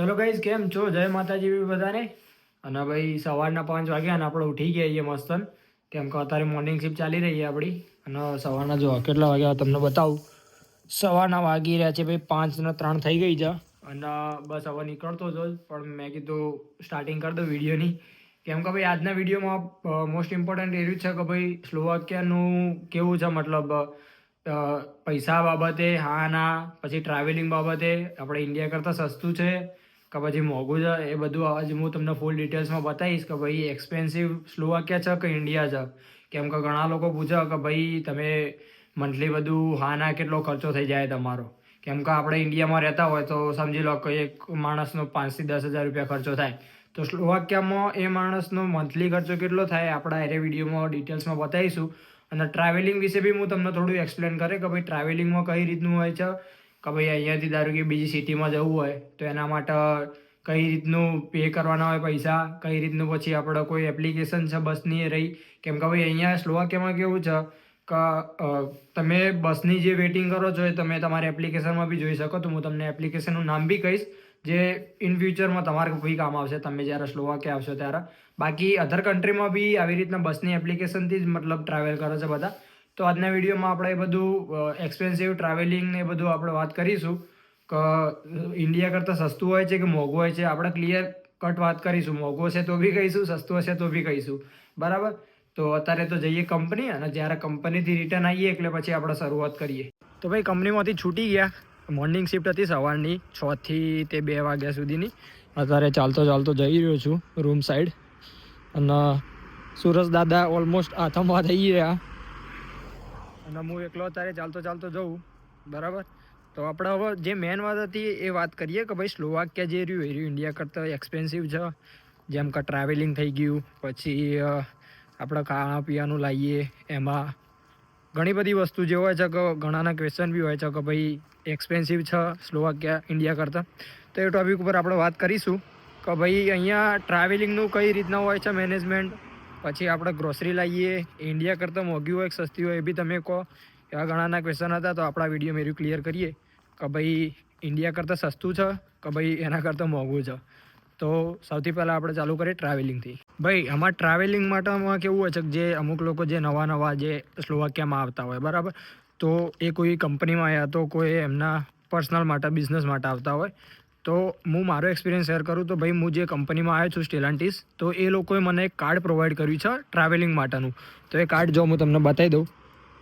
ચલો ગાઈઝ કેમ છો? જય માતાજી બી બધાને. અને ભાઈ, સવારના પાંચ વાગ્યા અને આપણે ઉઠી ગયા છીએ મસ્તન. કેમ કે અત્યારે મોર્નિંગ શિફ્ટ ચાલી રહી છે આપણી. અને સવારના જો કેટલા વાગ્યા, તમને બતાવું. સવારના વાગી રહ્યા છે ભાઈ, પાંચ ને ત્રણ થઈ ગઈ છે. અને બસ હવે નીકળતો જો પણ મેં કીધું સ્ટાર્ટિંગ કરી દઉં વિડીયોની કેમ કે ભાઈ, આજના વિડીયોમાં મોસ્ટ ઇમ્પોર્ટન્ટ એવું છે કે ભાઈ સ્લોવાકિયાનું કેવું છે? મતલબ પૈસા બાબતે, હા, ના, પછી ટ્રાવેલિંગ બાબતે, આપણે ઇન્ડિયા કરતાં સસ્તું છે. કે પછી મોંઘું છે, એ બધું આજે હું તમને ફૂલ ડિટેલ્સમાં બતાવીશ કે ભાઈ એક્સપેન્સિવ સ્લોવાકિયા છે કે ઇન્ડિયા છે. કેમ કે ઘણા લોકો પૂછે કે ભાઈ તમે મંથલી બધું હાના કેટલો ખર્ચો થઈ જાય તમારો. કેમ કે આપણે ઇન્ડિયામાં રહેતા હોય તો સમજી લો કે એક માણસનો પાંચથી દસ હજાર રૂપિયા ખર્ચો થાય. તો સ્લોવાકિયામાં એ માણસનો મંથલી ખર્ચો કેટલો થાય, આપણા એરે વિડીયોમાં ડિટેલ્સમાં બતાવીશું. અને ટ્રાવેલિંગ વિશે બી હું તમને થોડું એક્સપ્લેન કરે કે ભાઈ ટ્રાવેલિંગમાં કઈ રીતનું હોય છે કે ભાઈ અહીંયાથી ધારો કે બીજી સિટીમાં જવું હોય, તો એના માટે કઈ રીતનું પે કરવાના હોય પૈસા? કઈ રીતનું પછી આપણે કોઈ એપ્લિકેશન છે બસની એ રહી? કેમ કે ભાઈ અહીંયા સ્લોવાકિયામાં કેવું છે કે તમે બસની જે વેઇટિંગ કરો છો એ તમે તમારી એપ્લિકેશનમાં બી જોઈ શકો. તો હું તમને એપ્લિકેશનનું નામ બી કહીશ, જે ઇન ફ્યુચરમાં તમારે કોઈ કામ આવશે. તમે જ્યારે સ્લોવાકિયા આવશો ત્યારે. બાકી અધર કન્ટ્રીમાં બી આવી રીતના બસની એપ્લિકેશનથી જ મતલબ ટ્રાવેલ કરે છે બધા. તો આજના વિડીયોમાં આપણે એ બધું એક્સપેન્સિવ ટ્રાવેલિંગ ને બધું આપણે વાત કરીશું. કે ઇન્ડિયા કરતાં સસ્તું હોય છે કે મોંઘું હોય છે? આપણે ક્લિયર કટ વાત કરીશું. મોંઘું હશે તો બી કહીશું, સસ્તું હશે તો બી કહીશું. બરાબર? તો અત્યારે તો જઈએ કંપની અને જ્યારે કંપનીથી રિટર્ન આવીએ એટલે પછી આપણે શરૂઆત કરીએ. તો ભાઈ કંપનીમાંથી છૂટી ગયા. મોર્નિંગ શિફ્ટ હતી સવારની છ થી તે બે વાગ્યા સુધીની. અત્યારે ચાલતો ચાલતો જઈ રહ્યો છું રૂમ સાઈડ અને, સુરજ દાદા ઓલમોસ્ટ આથમવા થઈ રહ્યા. અને હું એકલો અત્યારે ચાલતો ચાલતો જઉં, બરાબર? તો આપણે હવે જે મેન વાત હતી એ વાત કરીએ કે ભાઈ સ્લોવાકિયા જે રહ્યું, એ રહ્યું ઇન્ડિયા કરતાં એક્સપેન્સિવ છે. જેમ કે ટ્રાવેલિંગ થઈ ગયું, પછી આપણે ખાવા પીવાનું લાવીએ એમાં ઘણી બધી વસ્તુ જે હોય છે કે ઘણાના ક્વેશ્ચન બી હોય છે કે ભાઈ એક્સપેન્સિવ છે સ્લોવાકિયા ઇન્ડિયા કરતાં. તો એ ટોપિક ઉપર આપણે વાત કરીશું કે ભાઈ અહીંયા ટ્રાવેલિંગનું કઈ રીતના હોય છે મેનેજમેન્ટ પછી આપણે ગ્રોસરી લાવીએ. ઇન્ડિયા કરતાં મોંઘી હોય સસ્તી હોય, એ બી તમે કહો. એવા ઘણાના ક્વેશ્ચન હતા, તો આપણા વીડિયો મેર્યું ક્લિયર કરીએ. કે ભાઈ ઇન્ડિયા કરતાં સસ્તું છે કે ભાઈ, એના કરતાં મોંઘું છે? તો સૌથી પહેલાં આપણે ચાલુ કરીએ ટ્રાવેલિંગથી ભાઈ, આમાં ટ્રાવેલિંગ માટેમાં કેવું હોય છે કે જે અમુક લોકો જે નવા નવા જે સ્લોવાકિયામાં આવતા હોય, બરાબર? તો એ કોઈ કંપનીમાં આવ્યા તો કોઈ એમના પર્સનલ માટે બિઝનેસ માટે આવતા હોય. તો હું મારો એક્સપિરિયન્સ શેર કરું તો ભાઈ હું જે કંપનીમાં આવ્યો છું સ્ટેલાન્ટિસ તો એ લોકોએ મને એક કાર્ડ પ્રોવાઈડ કર્યું છે ટ્રાવેલિંગ માટેનું. તો એ કાર્ડ જો હું તમને બતાવી દઉં.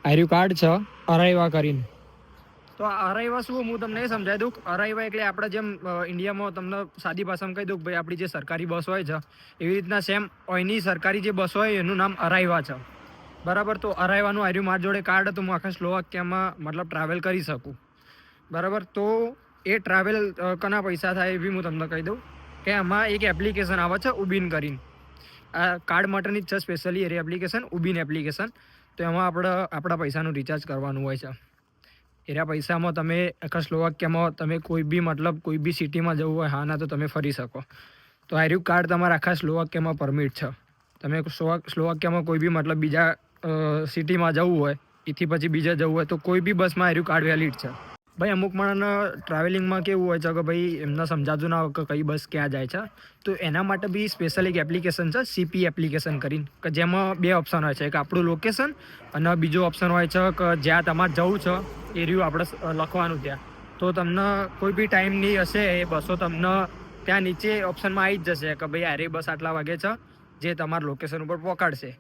આર્યું કાર્ડ છે અરાઈવા કરીને. તો આ અરાઈવા શું હું તમને એ સમજાવી દઉં અરાઈવા એટલે આપણે જેમ ઇન્ડિયામાં તમને સાદી ભાષામાં કહી દઉં ભાઈ આપણી જે સરકારી બસ હોય છે, એવી રીતના સેમ અહીંની સરકારી જે બસ હોય એનું નામ અરાઈવા છે. બરાબર? તો અરાઈવાનું આર્યું મારી જોડે કાર્ડ હતું હું આખા સ્લોવાકિયામાં મતલબ ટ્રાવેલ કરી શકું. બરાબર? તો એ ટ્રાવેલ કના પૈસા થાય એ બી હું તમને કહી દઉં કે આમાં એક એપ્લિકેશન આવે છે ઉબીન કરીને. આ કાર્ડ માટેની જ છે સ્પેશિયલી એ એપ્લિકેશન ઉબીન એપ્લિકેશન તો એમાં આપણે, આપણા પૈસાનું રિચાર્જ કરવાનું હોય છે. એના પૈસામાં તમે, આખા સ્લોવાક્યામાં તમે કોઈ બી મતલબ કોઈ બી સિટીમાં જવું હોય, હા, ના, તો તમે ફરી શકો. તો આર્યુ કાર્ડ તમારા આખા સ્લોવાક્યામાં પરમિટ છે. તમે સ્લોવા, સ્લોવાક્યામાં કોઈ બી મતલબ બીજા સિટીમાં જવું હોય, એથી પછી બીજા જવું હોય, તો કોઈ બી બસમાં આર્યુ કાર્ડ વેલિડ છે. ભાઈ, અમુક માણસને ટ્રાવેલિંગમાં કેવું હોય છે કે ભાઈ, એમને સમજાતું ના હોય કે કઈ બસ ક્યાં જાય છે. તો એના માટે બી સ્પેશિયલ એક એપ્લિકેશન છે સીપી એપ્લિકેશન કરીને, કે જેમાં બે ઓપ્શન હોય છે. એક આપણું લોકેશન અને બીજો ઓપ્શન હોય છે કે જ્યાં તમારે જવું છે, એ રહ્યું આપણે લખવાનું ત્યાં. તો તમને કોઈ બી ટાઈમની હશે, એ બસો તમને ત્યાં નીચે ઓપ્શનમાં આવી જ જશે કે ભાઈ આરે બસ આટલા વાગે છે. જે તમારા લોકેશન ઉપર પહોંચાડશે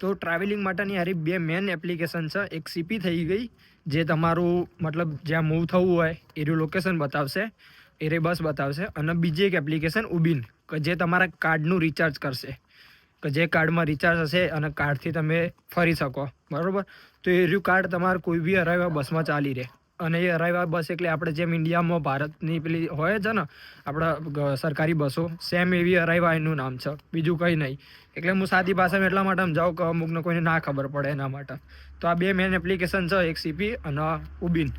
તો ટ્રાવેલિંગ માટેની હારી બે મેન એપ્લિકેશન છે. એક સીપી થઈ ગઈ, જે તમારું મતલબ જ્યાં મૂવ થવું હોય એનું લોકેશન બતાવશે એરે બસ બતાવશે, અને બીજી એક એપ્લિકેશન ઉબીન કે જે તમારા કાર્ડનું રિચાર્જ કરશે. કે જે કાર્ડમાં રિચાર્જ હશે અને કાર્ડથી તમે ફરી શકો, બરાબર? તો એ રહ્યું કાર્ડ તમારે કોઈ બી અરાઈવા બસમાં ચાલી રહે. અને એ અરાઈવા બસ એટલે આપણે જેમ ઇન્ડિયામાં ભારતની પેલી હોય છે ને, આપણા સરકારી બસો સેમ એવી અરાઈવા એનું નામ છે. બીજું કંઈ નહીં. એટલે હું સાદી ભાષામાં એટલા માટે સમજાવું કે અમુકને કોઈને ના ખબર પડે એના માટે. તો આ બે મેન એપ્લિકેશન છે, એક સીપી અને ઉબીન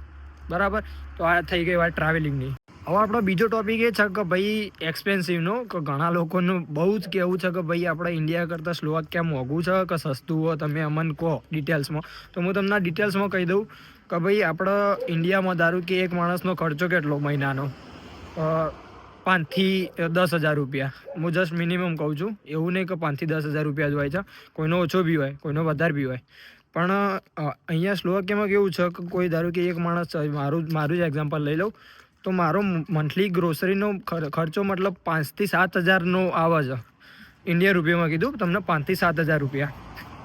બરાબર? તો આ થઈ ગઈ વાત ટ્રાવેલિંગની હવે આપણો બીજો ટોપિક એ છે કે ભાઈ એક્સપેન્સિવનો કે ઘણા લોકોનું બહુ જ કહેવું છે કે ભાઈ આપણે ઇન્ડિયા કરતાં સ્લોવાકિયા મોંઘું છે કે સસ્તું હોય, તમે અમને કહો ડિટેલ્સમાં તો હું તમને ડિટેલ્સમાં કહી દઉં. કે ભાઈ આપણે ઇન્ડિયામાં ધારો કે એક માણસનો ખર્ચો કેટલો મહિનાનો? પાંચથી દસ હજાર રૂપિયા. હું જસ્ટ મિનિમમ કહું છું, એવું નહીં કે પાંચથી દસ હજાર રૂપિયા જ હોય છે. કોઈનો ઓછો બી હોય, કોઈનો વધારે બી હોય. પણ અહીંયા સ્લોવાકિયામાં કેવું છે કે કોઈ ધારો કે એક માણસ મારું મારું જ એક્ઝામ્પલ લઈ લઉં, તો મારો મંથલી ગ્રોસરીનો ખર- ખર્ચો મતલબ પાંચથી સાત હજારનો આવે છે. ઇન્ડિયન રૂપિયામાં કીધું, તમને પાંચથી સાત હજાર રૂપિયા.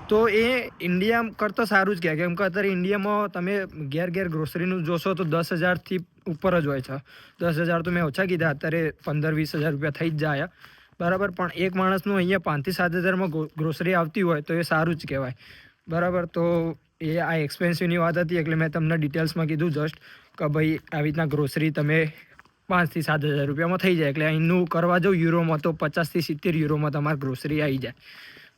તો એ ઇન્ડિયા કરતાં સારું જ કહેવાય. કેમ કે અત્યારે ઇન્ડિયામાં તમે ઘેર ઘેર ગ્રોસરીનું જોશો તો દસ હજારથી ઉપર જ હોય છે. દસ હજાર તો મેં ઓછા કીધા. અત્યારે પંદર વીસ હજાર રૂપિયા થઈ જ જાય. બરાબર? પણ એક માણસનું અહીંયા પાંચથી સાત હજારમાં ગ્રોસરી આવતી હોય તો એ સારું જ કહેવાય. બરાબર? તો એ આ એક્સપેન્સિવની વાત હતી એટલે મેં તમને ડિટેલ્સમાં કીધું જસ્ટ કે ભાઈ આવી રીતના ગ્રોસરી તમે પાંચથી સાત હજાર રૂપિયામાં થઈ જાય. એટલે અહીંનું કરવા જાઉં યુરોમાં તો પચાસથી સિત્તેર યુરોમાં તમારે ગ્રોસરી આવી જાય.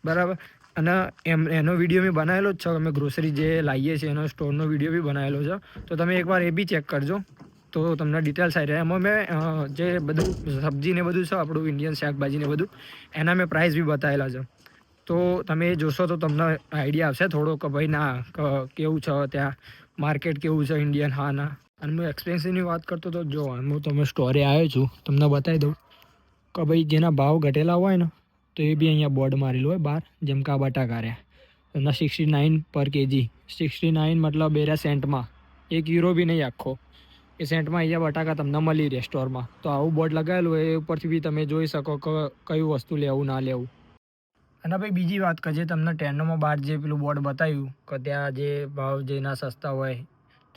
બરાબર? અને એમ, એનો વીડિયો મેં બનાવેલો જ છે. અમે ગ્રોસરી જે લાવીએ છીએ, એનો સ્ટોરનો વીડિયો બી બનાવેલો છે. તો તમે એકવાર એ બી ચેક કરજો. તો તમને ડિટેલ્સ આવી રહ્યા એમાં મેં જે બધું સબ્જી ને બધું છે, આપણું ઇન્ડિયન શાકભાજી ને બધું, એના મેં પ્રાઇસ બી બતાવેલા છે. તો તમે જોશો તો તમને આઈડિયા આવશે થોડો કે ભાઈ ના કેવું છે ત્યાં? માર્કેટ કેવું છે ઇન્ડિયન હા, ના. અને હું એક્સપેન્સિવની વાત કરતો તો જો, હું તમે સ્ટોરે આવ્યો છું, તમને બતાવી દઉં. કે ભાઈ જેના ભાવ ઘટેલા હોય ને તો એ બી અહીંયા બોર્ડ મારેલું હોય બહાર, જેમ કે બટાકા રહ્યા. એમના sixty nine per KG sixty nine મતલબ એરા સેન્ટમાં. એક યુરો બી નહીં આખો. એ સેન્ટમાં અહીંયા બટાકા તમને મળી રહે સ્ટોરમાં. તો આવું બોર્ડ લગાવેલું હોય, એ ઉપરથી બી તમે જોઈ શકો કે, કયું વસ્તુ લેવું, ના લેવું. અને ભાઈ બીજી વાત કે જે તમને ટ્રેનોમાં બહાર જે પેલું બોર્ડ બતાવ્યું, કે ત્યાં જે ભાવ જેના સસ્તા હોય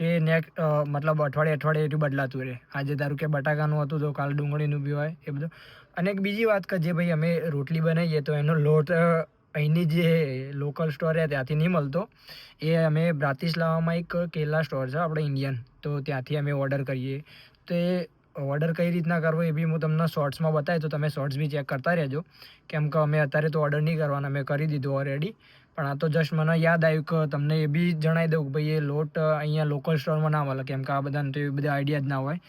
એ નેક્સ્ટ મતલબ અઠવાડિયે અઠવાડિયે એટલું બદલાતું રહે. આજે ધારું કે બટાકાનું હતું, તો કાલ ડુંગળીનું બી હોય, એ બધું. અને એક બીજી વાત કે જે ભાઈ અમે રોટલી બનાવીએ, તો એનો લોટ અહીંની જે લોકલ સ્ટોર છે, ત્યાંથી નહીં મળતો. એ અમે બ્રાતિસ્લાવામાં એક કેલા સ્ટોર છે, આપણે ઇન્ડિયન તો ત્યાંથી અમે ઓર્ડર કરીએ. તો એ ઓર્ડર કઈ રીતના કરવો એ બી હું તમને શોર્ટ્સમાં બતાવી તો તમે શોર્ટ્સ બી ચેક કરતા રહેજો. કેમ કે અમે અત્યારે તો ઓર્ડર નહીં કરવાના અમે કરી દીધું ઓલરેડી પણ આ તો જસ્ટ મને યાદ આવ્યું કે તમને એ બી જણાવી દઉં કે ભાઈ એ લોટ અહીંયા લોકલ સ્ટોરમાં ના મળે. કેમ કે આ બધાને તો એ બધા આઈડિયા જ ના હોય.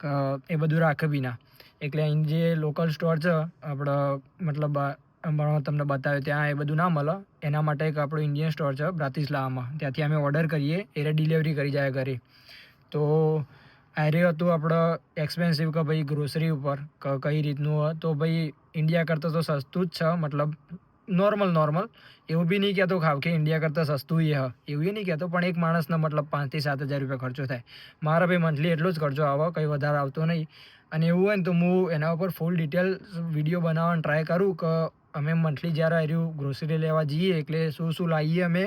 કે, એ બધું રાખે બી એટલે અહીં જે લોકલ સ્ટોર છે આપણે મતલબ તમને બતાવ્યું, ત્યાં એ બધું ના મળે. એના માટે એક આપણું ઇન્ડિયન સ્ટોર છે બ્રાતિસ્લાવામાં ત્યાંથી અમે ઓર્ડર કરીએ, એ ડિલિવરી કરી જાય ઘરે. તો આ રહ્યું હતું આપણો એક્સપેન્સિવ કે ભાઈ ગ્રોસરી ઉપર કઈ રીતનું તો ભાઈ ઇન્ડિયા કરતાં તો સસ્તું જ છે, મતલબ નોર્મલ નોર્મલ એવું બી નહીં કહેતો ખાવ કે ઇન્ડિયા કરતાં સસ્તું એ હ. એવું નહીં કહેતો, પણ એક માણસનો મતલબ પાંચથી સાત હજાર રૂપિયા ખર્ચો થાય. મારા ભાઈ મંથલી એટલો જ ખર્ચો આવે, કંઈ વધારે આવતો નહીં. અને એવું હોય ને તો હું એના ઉપર ફૂલ ડિટેલ વીડિયો બનાવવાનો ટ્રાય કરું કે અમે મંથલી જ્યારે આવ્યું ગ્રોસરી લેવા જઈએ, એટલે શું શું લાવીએ અમે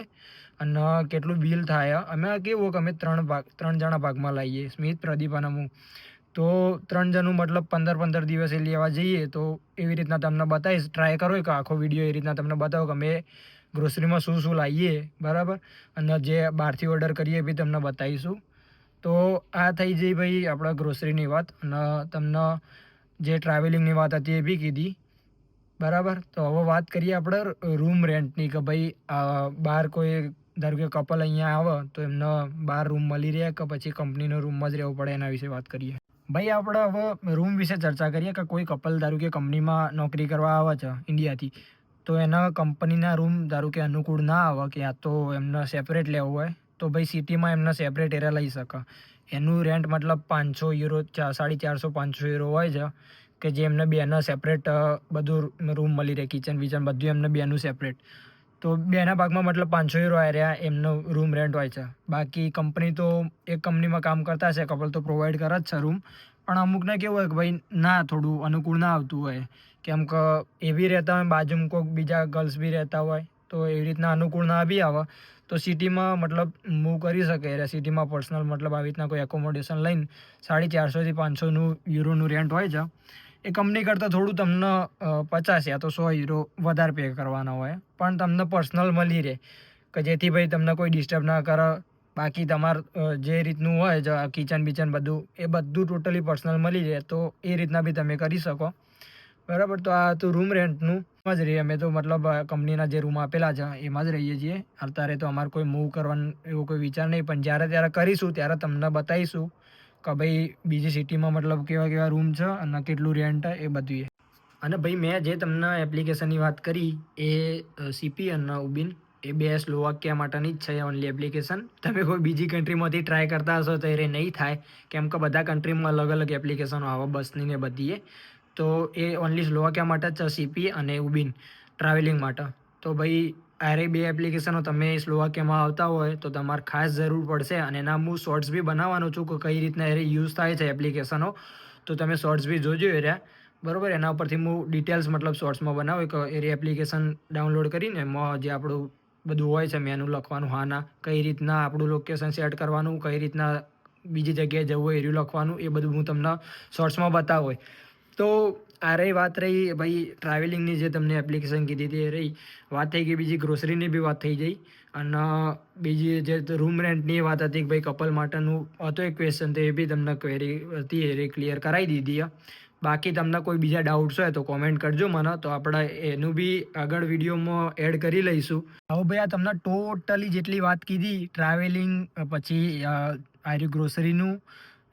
અને કેટલું બિલ થાય. અમે કેવું કે અમે ત્રણ ભાગ, ત્રણ જણા ભાગમાં લાવીએ. સ્મિત, પ્રદીપ અને હું. તો ત્રણ જણનું મતલબ પંદર પંદર દિવસે લેવા જઈએ તો એવી રીતના તમને બતાવીશ. ટ્રાય કરો કે આખો વીડિયો એ રીતના તમને બતાવો કે અમે ગ્રોસરીમાં શું શું લાવીએ, બરાબર? અને જે બહારથી ઓર્ડર કરીએ બી તમને બતાવીશું. તો આ થઈ જઈ ભાઈ આપણા ગ્રોસરીની વાત અને તમને જે ટ્રાવેલિંગની વાત હતી એ બી કીધી, બરાબર? તો હવે વાત કરીએ આપણે રૂમ રેન્ટની કે ભાઈ બહાર કોઈ, ધારો કે કપલ અહીંયા આવે તો એમને બહાર રૂમ મળી રહે કે પછી કંપનીનો રૂમમાં જ રહેવું પડે એના વિશે વાત કરીએ? ભાઈ, આપણે હવે રૂમ વિશે ચર્ચા કરીએ કે કોઈ કપલ ધારો કે કંપનીમાં નોકરી કરવા આવે છે ઇન્ડિયાથી તો એના કંપનીના રૂમ ધારો કે અનુકૂળ ના આવે કે આ તો એમને સેપરેટ લેવું હોય, તો ભાઈ સિટીમાં એમને સેપરેટ એરિયા લઈ શકે. એનું રેન્ટ મતલબ પાંચસો યુરો સાડી ચારસો પાંચસો યુરો હોય છે, કે જે એમને બેને સેપરેટ બધું રૂમ મળી રહે કિચન વિચન બધું એમને બેનું સેપરેટ તો બેના ભાગમાં મતલબ પાંચસો યુરો રહ્યા, એમનો રૂમ રેન્ટ હોય છે. બાકી કંપની તો એક કંપનીમાં કામ કરતા હશે કપલ તો પ્રોવાઈડ કરે જ છે રૂમ પણ અમુકને કેવું હોય કે ભાઈ ના થોડું અનુકૂળ ના આવતું હોય. કેમ કે એ બી રહેતા હોય, બાજુમાં કોઈક બીજા ગર્લ્સ બી રહેતા હોય, તો એવી રીતના અનુકૂળ ના બી આવે. તો સિટીમાં મતલબ મૂવ કરી શકે. એટલે સિટીમાં પર્સનલ મતલબ આવી રીતના કોઈ એકોમોડેશન લઈને સાડી ચારસોથી પાંચસોનું યુરોનું રેન્ટ હોય છે. એ કંપની કરતાં થોડું તમને પચાસ યા તો સો યુરો વધારે પે કરવાના હોય. પણ તમને પર્સનલ મળી રહે કે જેથી ભાઈ તમને કોઈ ડિસ્ટર્બ ના કરે. બાકી તમાર જે રીતનું હોય કિચન બિચન બધું, એ બધું ટોટલી પર્સનલ મળી રહે, તો એ રીતના બી તમે કરી શકો. બરાબર? તો આ તો રૂમ રેન્ટનું જ રહીએ અમે તો મતલબ કંપનીના જે રૂમ આપેલા છે, એમાં જ રહીએ છીએ. અત્યારે તો અમારે કોઈ મૂવ કરવાનો એવો કોઈ વિચાર નહીં. પણ જ્યારે ત્યારે કરીશું, ત્યારે તમને બતાવીશું. કે ભાઈ બીજી સિટીમાં મતલબ કેવા કેવા રૂમ છે અને કેટલું રેન્ટ એ બધું અને ભાઈ મેં જે તમને એપ્લિકેશનની વાત કરી એ સીપી અને ઉબિન, એ બે સ્લોવાકિયા માટેની જ છે ઓનલી એપ્લિકેશન તમે કોઈ બીજી કન્ટ્રીમાંથી ટ્રાય કરતા હશો તો એ નહીં થાય. કેમ કે બધા કન્ટ્રીમાં અલગ અલગ એપ્લિકેશનો આવે બસની ને બધીએ. તો એ ઓનલી સ્લોવાકિયા માટે જ છે સીપી અને ઉબિન ટ્રાવેલિંગ માટે. તો ભાઈ આરે બે એપ્લિકેશનો તમે સ્લોવાકિયામાં આવતા હોય તો તમારે ખાસ જરૂર પડશે અને એના હું શોર્ટ્સ બી બનાવવાનો છું કે કઈ રીતના એ યુઝ થાય છે એપ્લિકેશનો તો તમે શોર્ટ્સ બી જોજો એ બરોબર? એના ઉપરથી હું ડિટેલ્સ મતલબ શોર્ટ્સમાં બનાવું કે એ એપ્લિકેશન ડાઉનલોડ કરીને એમાં જે આપણું બધું હોય છે મેનુ લખવાનું હાના કઈ રીતના આપણું લોકેશન સેટ કરવાનું, કઈ રીતના બીજી જગ્યાએ જવું એર્યું લખવાનું, એ બધું હું તમને શોર્ટ્સમાં બતાવું તો આ રહી વાત રહી, ભાઈ ટ્રાવેલિંગની જે તમને એપ્લિકેશન કીધી હતી એ રહી. વાત થઈ ગઈ બીજી ગ્રોસરીની બી વાત થઈ ગઈ. અને બીજી જે રૂમ રેન્ટની વાત હતી કે ભાઈ કપલ માટેનું હતો એક ક્વેશ્ચન તો એ બી તમને ક્વેરી હતી, એ ક્લિયર કરાવી દીધી બાકી તમને કોઈ બીજા ડાઉટ્સ હોય તો કોમેન્ટ કરજો મને, તો આપણે એનું બી આગળ વિડીયોમાં એડ કરી લઈશું. હવે ભાઈ આ તમને ટોટલી જેટલી વાત કીધી ટ્રાવેલિંગ પછી આર્યુ ગ્રોસરીનું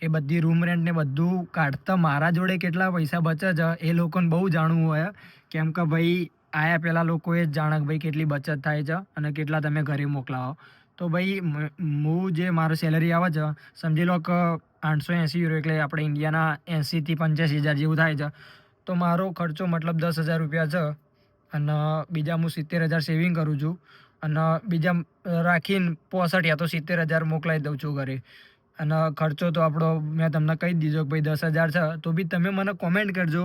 એ બધી રૂમ રેન્ટ ને બધું કાઢતા મારા જોડે કેટલા પૈસા બચે છે, એ લોકોને બહુ જાણવું હોય. કેમ કે ભાઈ, આયા પહેલાં લોકોએ જ જાણે કે ભાઈ કેટલી બચત થાય છે અને કેટલા તમે ઘરે મોકલાવો. તો ભાઈ હું જે મારો સેલરી આવે છે, સમજી લો કે આઠસો એંસી યુરો એટલે આપણે ઇન્ડિયાના એંસીથી પંચ્યાસી હજાર જેવું થાય છે. તો મારો ખર્ચો મતલબ દસ હજાર રૂપિયા છે અને બીજા હું સિત્તેર હજાર સેવિંગ કરું છું અને બીજા રાખીને પોસઠ યા તો સિત્તેર હજાર મોકલાવી દઉં છું ઘરે. અને ખર્ચો તો આપણો મેં તમને કહી દીધો કે ભાઈ દસ હજાર છે, તો બી તમે મને કોમેન્ટ કરજો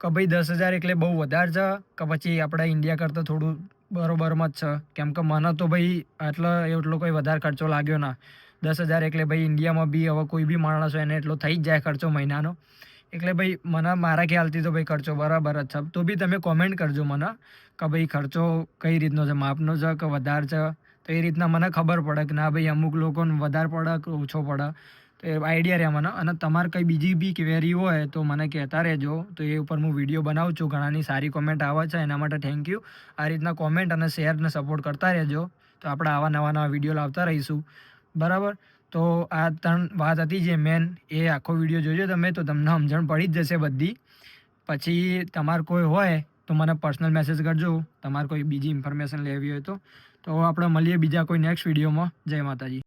કે ભાઈ દસ હજાર એટલે બહુ વધારે છે કે પછી આપણે ઇન્ડિયા કરતાં થોડું બરોબરમાં જ છે? કેમ કે મને તો ભાઈ આટલો એટલો કોઈ વધારે ખર્ચો લાગ્યો ના. દસ હજાર એટલે ભાઈ ઇન્ડિયામાં બી હવે કોઈ બી માણસ હોય એને એટલો થઈ જ જાય ખર્ચો મહિનાનો. એટલે ભાઈ મને મારા ખ્યાલથી તો ભાઈ ખર્ચો બરાબર જ છે. તો બી તમે કોમેન્ટ કરજો મને કે ભાઈ ખર્ચો કઈ રીતનો છે? માપનો છે કે વધારે છે? તો એ રીતના મને ખબર પડે કે ના ભાઈ અમુક લોકોને વધારે પડે કે ઓછો પડે. તો એ આઈડિયા રહે મને. અને તમારે કંઈ બીજી બી ક્વેરી હોય તો મને કહેતા રહેજો. તો એ ઉપર હું વીડિયો બનાવું છું. ઘણાની સારી કોમેન્ટ આવે છે. એના માટે થેન્ક યુ આ રીતના કોમેન્ટ અને શેરને સપોર્ટ કરતા રહેજો. તો આપણે આવા નવા નવા વીડિયો લાવતા રહીશું. બરાબર? તો આ ત્રણ વાત હતી જે મેન એ આખો વીડિયો જોજો તમે તો તમને સમજણ પડી જ જશે બધી. પછી તમારે કોઈ હોય તો મને પર્સનલ મેસેજ કરજો. તમારે કોઈ બીજી ઇન્ફોર્મેશન લેવી હોય તો. તો આપણે મળીએ બીજા કોઈ નેક્સ્ટ વિડીયોમાં જય માતાજી.